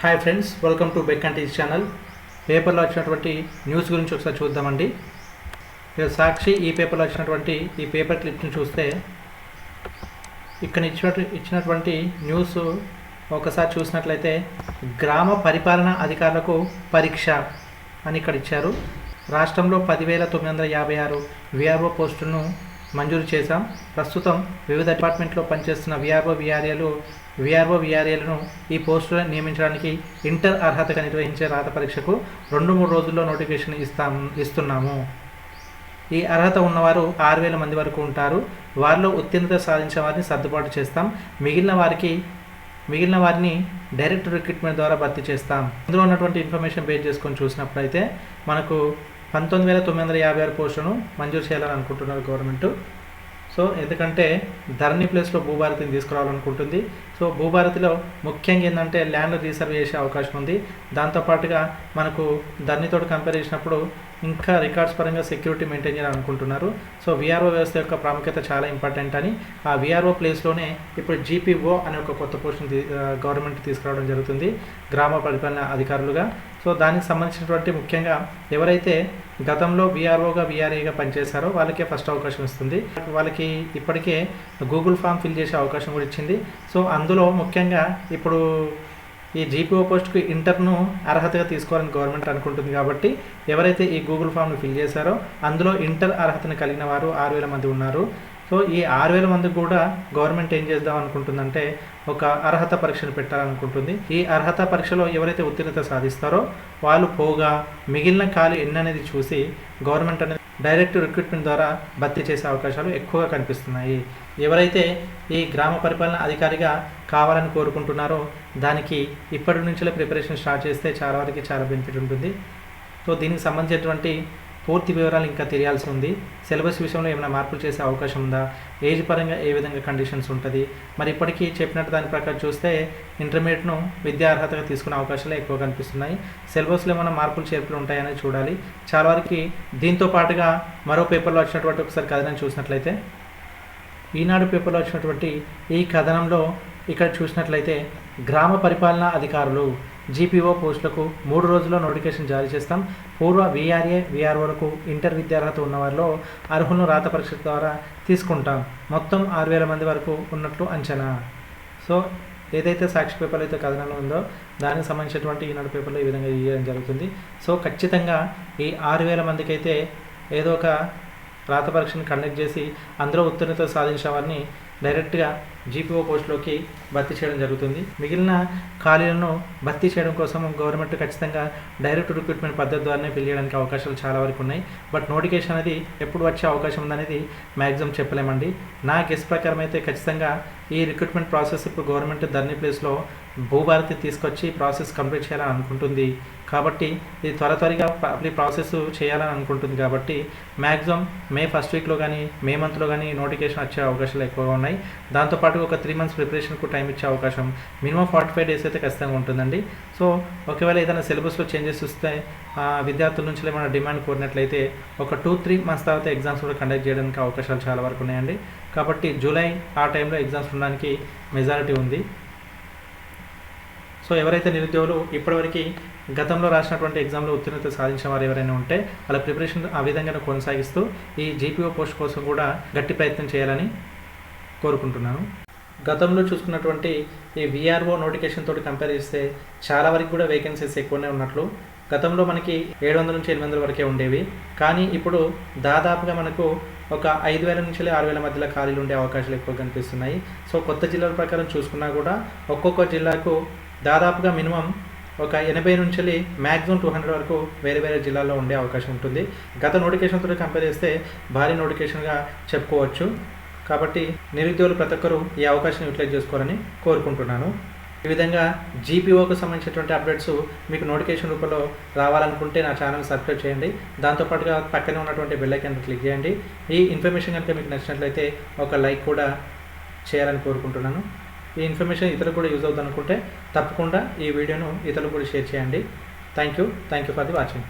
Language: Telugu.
హాయ్ ఫ్రెండ్స్ వెల్కమ్ టు బెక్ అండ్ ఛానల్ పేపర్లో వచ్చినటువంటి న్యూస్ గురించి ఒకసారి చూద్దామండి. ఇక సాక్షి ఈ పేపర్లో వచ్చినటువంటి ఈ పేపర్ క్లిప్ని చూస్తే ఇక్కడ ఇచ్చిన ఇచ్చినటువంటి న్యూస్ ఒకసారి చూసినట్లయితే గ్రామ పరిపాలనా అధికారులకు పరీక్ష అని ఇక్కడ ఇచ్చారు. రాష్ట్రంలో పదివేల తొమ్మిది వందల యాభై ఆరు విఆర్ఓ పోస్టులను మంజూరు చేశాం. ప్రస్తుతం వివిధ డిపార్ట్మెంట్లో పనిచేస్తున్న విఆర్ఓ విఆర్ఏలు విఆర్ఓ విఆర్ఏలను ఈ పోస్టులను నియమించడానికి ఇంటర్ అర్హతగా నిర్వహించే రాత పరీక్షకు రెండు మూడు రోజుల్లో నోటిఫికేషన్ ఇస్తాం ఇస్తున్నాము. ఈ అర్హత ఉన్నవారు ఆరు వేల మంది వరకు ఉంటారు. వారిలో ఉత్తీర్ణత సాధించిన వారిని సర్దుబాటు చేస్తాం. మిగిలిన వారికి మిగిలిన వారిని డైరెక్ట్ రిక్రూట్మెంట్ ద్వారా భర్తీ చేస్తాం. ఇందులో ఉన్నటువంటి ఇన్ఫర్మేషన్ బేస్ చేసుకొని చూసినప్పుడైతే మనకు పంతొమ్మిది వేల తొమ్మిది వందల యాభై ఆరు పోస్టులను మంజూరు చేయాలని అనుకుంటున్నారు గవర్నమెంట్. సో ఎందుకంటే ధరణి ప్లేస్లో భూభారతిని తీసుకురావాలనుకుంటుంది. సో భూభారతిలో ముఖ్యంగా ఏంటంటే ల్యాండ్ రీసర్వ్ చేసే అవకాశం ఉంది. దాంతోపాటుగా మనకు ధరణితో కంపేర్ చేసినప్పుడు ఇంకా రికార్డ్స్ పరంగా సెక్యూరిటీ మెయింటైన్ చేయాలనుకుంటున్నారు సో విఆర్ఓ వ్యవస్థ యొక్క ప్రాముఖ్యత చాలా ఇంపార్టెంట్ అని. ఆ విఆర్ఓ ప్లేస్లోనే ఇప్పుడు జీపీఓ అనే ఒక కొత్త పోస్టును గవర్నమెంట్ తీసుకురావడం జరుగుతుంది. గ్రామ పరిపాలన అధికారులుగా. సో దానికి సంబంధించినటువంటి ముఖ్యంగా ఎవరైతే గతంలో విఆర్ఓగా విఆర్ఏగా పనిచేశారో వాళ్ళకే ఫస్ట్ అవకాశం ఇస్తుంది. వాళ్ళకి ఇప్పటికే గూగుల్ ఫామ్ ఫిల్ చేసే అవకాశం కూడా ఇచ్చింది. సో అందులో ముఖ్యంగా ఇప్పుడు ఈ జీపీఓ పోస్ట్కి ఇంటర్ను అర్హతగా తీసుకోవాలని గవర్నమెంట్ అనుకుంటుంది కాబట్టి ఎవరైతే ఈ గూగుల్ ఫామ్ను ఫిల్ చేశారో అందులో ఇంటర్ అర్హతను కలిగిన వారు ఆరు వేల మంది ఉన్నారు. సో ఈ ఆరు వేల మందికి కూడా గవర్నమెంట్ ఏం చేద్దాం అనుకుంటుందంటే ఒక అర్హత పరీక్షను పెట్టాలనుకుంటుంది. ఈ అర్హత పరీక్షలో ఎవరైతే ఉత్తీర్ణత సాధిస్తారో వాళ్ళు పోగా మిగిలిన ఖాళీ ఎన్ని అనేది చూసి గవర్నమెంట్ అనేది డైరెక్ట్ రిక్రూట్మెంట్ ద్వారా భర్తీ చేసే అవకాశాలు ఎక్కువగా కనిపిస్తున్నాయి. ఎవరైతే ఈ గ్రామ పరిపాలన అధికారిగా కావాలని కోరుకుంటున్నారో దానికి ఇప్పటి నుంచే ప్రిపరేషన్ స్టార్ట్ చేస్తే చాలా వరకు చాలా బెనిఫిట్ ఉంటుంది. సో దీనికి సంబంధించినటువంటి పూర్తి వివరాలు ఇంకా తెలియాల్సి ఉంది. సిలబస్ విషయంలో ఏమైనా మార్పులు చేసే అవకాశం ఉందా? ఏజ్ పరంగా ఏ విధంగా కండిషన్స్ ఉంటుంది? మరి ఇప్పటికీ చెప్పినట్టు దాని ప్రకారం చూస్తే ఇంటర్మీడియట్ను విద్యా అర్హతగా తీసుకునే అవకాశాలు ఎక్కువ కనిపిస్తున్నాయి. సిలబస్లో ఏమైనా మార్పులు చేర్పులు ఉంటాయని చూడాలి. చాలా వరకు దీంతో పాటుగా మరో పేపర్లో వచ్చినటువంటి ఒకసారి కథనం చూసినట్లయితే ఈనాడు పేపర్లో వచ్చినటువంటి ఈ కథనంలో ఇక్కడ చూసినట్లయితే గ్రామ పరిపాలనా అధికారులు జీపీఓ పోస్టులకు మూడు రోజుల్లో నోటిఫికేషన్ జారీ చేస్తాం. పూర్వ వీఆర్ఏ వీఆర్ఓలకు ఇంటర్ విద్యార్హత ఉన్న వారిలో అర్హులను రాత పరీక్ష ద్వారా తీసుకుంటాం. మొత్తం ఆరు వేల మంది వరకు ఉన్నట్లు అంచనా. సో ఏదైతే సాక్షి పేపర్లు అయితే కథనాలు ఉందో దానికి సంబంధించినటువంటి ఈనాడు పేపర్లో ఈ విధంగా ఇవ్వడం జరుగుతుంది. సో ఖచ్చితంగా ఈ ఆరు వేల మందికి అయితే ఏదో ఒక రాత పరీక్షను కండక్ట్ చేసి అందులో ఉత్తీర్ణత సాధించే వారిని డైరెక్ట్గా జీపీఓ పోస్టులోకి భర్తీ చేయడం జరుగుతుంది. మిగిలిన ఖాళీలను భర్తీ చేయడం కోసం గవర్నమెంట్ ఖచ్చితంగా డైరెక్ట్ రిక్రూట్మెంట్ పద్ధతి ద్వారానే ఫిల్ చేయడానికి అవకాశాలు చాలా వరకు ఉన్నాయి. బట్ నోటిఫికేషన్ అనేది ఎప్పుడు వచ్చే అవకాశం ఉందనేది మ్యాక్సిమం చెప్పలేమండి. నా గెస్ ప్రకారం అయితే ఖచ్చితంగా ఈ రిక్రూట్మెంట్ ప్రాసెస్ ఇప్పుడు గవర్నమెంట్ ధర్ని ప్లేస్లో భూభారతి తీసుకొచ్చి ప్రాసెస్ కంప్లీట్ చేయాలని అనుకుంటుంది. కాబట్టి ఇది త్వర త్వరగా ఈ ప్రాసెస్ చేయాలని అనుకుంటుంది కాబట్టి మ్యాక్సిమం మే ఫస్ట్ వీక్లో కానీ మే మంత్లో కానీ నోటిఫికేషన్ వచ్చే అవకాశాలు ఎక్కువగా ఉన్నాయి. దాంతోపాటు ఒక త్రీ మంత్స్ ప్రిపరేషన్కు టైం ఇచ్చే అవకాశం. మినిమం ఫార్టీ ఫైవ్ డేస్ అయితే ఖచ్చితంగా ఉంటుందండి. సో ఒకవేళ ఏదైనా సిలబస్లో చేంజెస్ వస్తే విద్యార్థుల నుంచి ఏమైనా డిమాండ్ కోరినట్లయితే ఒక టూ త్రీ మంత్స్ తర్వాత ఎగ్జామ్స్ కూడా కండక్ట్ చేయడానికి అవకాశాలు చాలా వరకు ఉన్నాయండి. కాబట్టి జూలై ఆ టైంలో ఎగ్జామ్స్ ఉండడానికి మెజారిటీ ఉంది. సో ఎవరైతే నిరుద్యోగులు ఇప్పటివరకు గతంలో రాసినటువంటి ఎగ్జామ్లో ఉత్తీర్ణత సాధించిన వారు ఎవరైనా ఉంటే వాళ్ళ ప్రిపరేషన్ ఆ విధంగా కొనసాగిస్తూ ఈ జీపీఓ పోస్ట్ కోసం కూడా గట్టి ప్రయత్నం చేయాలని కోరుకుంటున్నాను. గతంలో చూసుకున్నటువంటి ఈ విఆర్ఓ నోటిఫికేషన్ తోటి కంపేర్ చేస్తే చాలా వరకు కూడా వేకెన్సీస్ ఎక్కువనే ఉన్నట్లు. గతంలో మనకి ఏడు వందల నుంచి ఎనిమిది వందల వరకే ఉండేవి. కానీ ఇప్పుడు దాదాపుగా మనకు ఒక ఐదు వేల నుంచి ఆరు వేల మధ్యలో ఖాళీలు ఉండే అవకాశాలు ఎక్కువ కనిపిస్తున్నాయి. సో కొత్త జిల్లాల ప్రకారం చూసుకున్నా కూడా ఒక్కొక్క జిల్లాకు దాదాపుగా మినిమం ఒక ఎనభై నుంచి మ్యాక్సిమం టూ హండ్రెడ్ వరకు వేరే వేరే జిల్లాల్లో ఉండే అవకాశం ఉంటుంది. గత నోటిఫికేషన్తో కంపేర్ చేస్తే భారీ నోటిఫికేషన్గా చెప్పుకోవచ్చు. కాబట్టి నిరుద్యోగులు ప్రతి ఒక్కరూ ఈ అవకాశం యూటిలైజ్ చేసుకోవాలని కోరుకుంటున్నాను. ఈ విధంగా జీపీఓకు సంబంధించినటువంటి అప్డేట్స్ మీకు నోటిఫికేషన్ రూపంలో రావాలనుకుంటే నా ఛానల్ సబ్స్క్రైబ్ చేయండి. దాంతోపాటుగా పక్కనే ఉన్నటువంటి బెల్ ఐకాన్ క్లిక్ చేయండి. ఈ ఇన్ఫర్మేషన్ కనుక మీకు నచ్చినట్లయితే ఒక లైక్ కూడా చేయాలని కోరుకుంటున్నాను. ఈ ఇన్ఫర్మేషన్ ఇతరులకు కూడా యూజ్ అవుతుంది అనుకుంటే తప్పకుండా ఈ వీడియోను ఇతరులకు కూడా షేర్ చేయండి. Thank you thank you for the watching